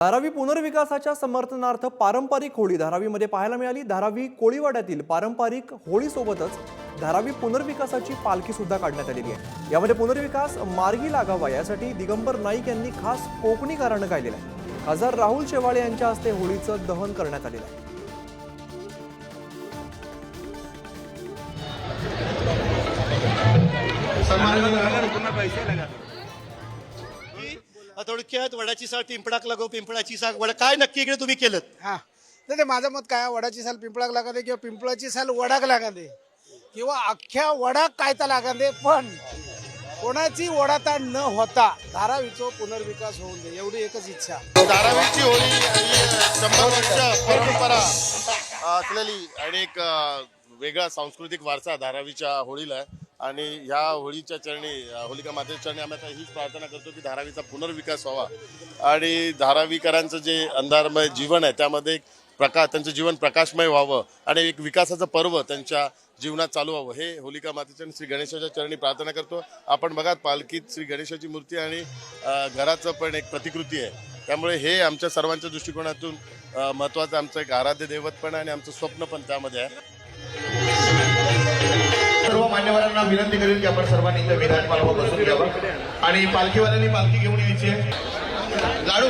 धारावी पुनर्विकासाच्या समर्थनार्थ पारंपरिक होळी धारावीमध्ये पाहायला मिळाली. धारावी कोळीवाड्यातील पारंपरिक होळीसोबतच धारावी पुनर्विकासाची पालखी सुद्धा काढण्यात आलेली आहे. यामध्ये पुनर्विकास मार्गी लागावा यासाठी दिगंबर नाईक यांनी खास कोकणी गाणं गायलेलं आहे. खासदार राहुल शेवाळे यांच्या हस्ते होळीचं दहन करण्यात आलेलं आहे. की थोडक्यात वडाची साल पिंपळाक लागो पिंपळाची साल. वडा काय नक्की इकडे तुम्ही केलं हा. नाही ते माझं मत काय वडाची साल पिंपळाक लागत आहे किंवा पिंपळाची साल वडाक लागत आहे किंवा अख्ख्या वडाक काय तर लागत आहे पण कोणाची वडाताण न होता धारावीचो पुनर्विकास होऊन दे एवढी एकच इच्छा. धारावीची होळी ही शंभर वर्ष परंपरा असलेली आणि एक वेगळा सांस्कृतिक वारसा धारावीच्या होळीला आहे. आणि ह्या होळीच्या चरणी होलिका मातेच्या चरणी आम्ही आता हीच प्रार्थना करतो की धारावीचा पुनर्विकास व्हावा. आणि धारावीकरांचं जे अंधारमय जीवन आहे त्यामध्ये एक प्रका त्यांचं जीवन प्रकाशमय व्हावं आणि एक विकासाचं पर्व त्यांच्या जीवनात चालू व्हावं. हे होलिका मातेच्या आणि श्री गणेशाच्या चरणी प्रार्थना करतो. आपण बघा पालखीत श्री गणेशाची मूर्ती आणि घराचं पण एक प्रतिकृती आहे. त्यामुळे हे आमच्या सर्वांच्या दृष्टिकोनातून महत्त्वाचं आमचं एक आराध्य दैवत पण आणि आमचं स्वप्न पण त्यामध्ये आहे. मान्यवरांना विनंती करेल की आपण सर्वांनी इथं विधानपालावर बसून घ्यावं. आणि पालखीवाल्यांनी पालखी घेऊन यायची आहे. लाडू.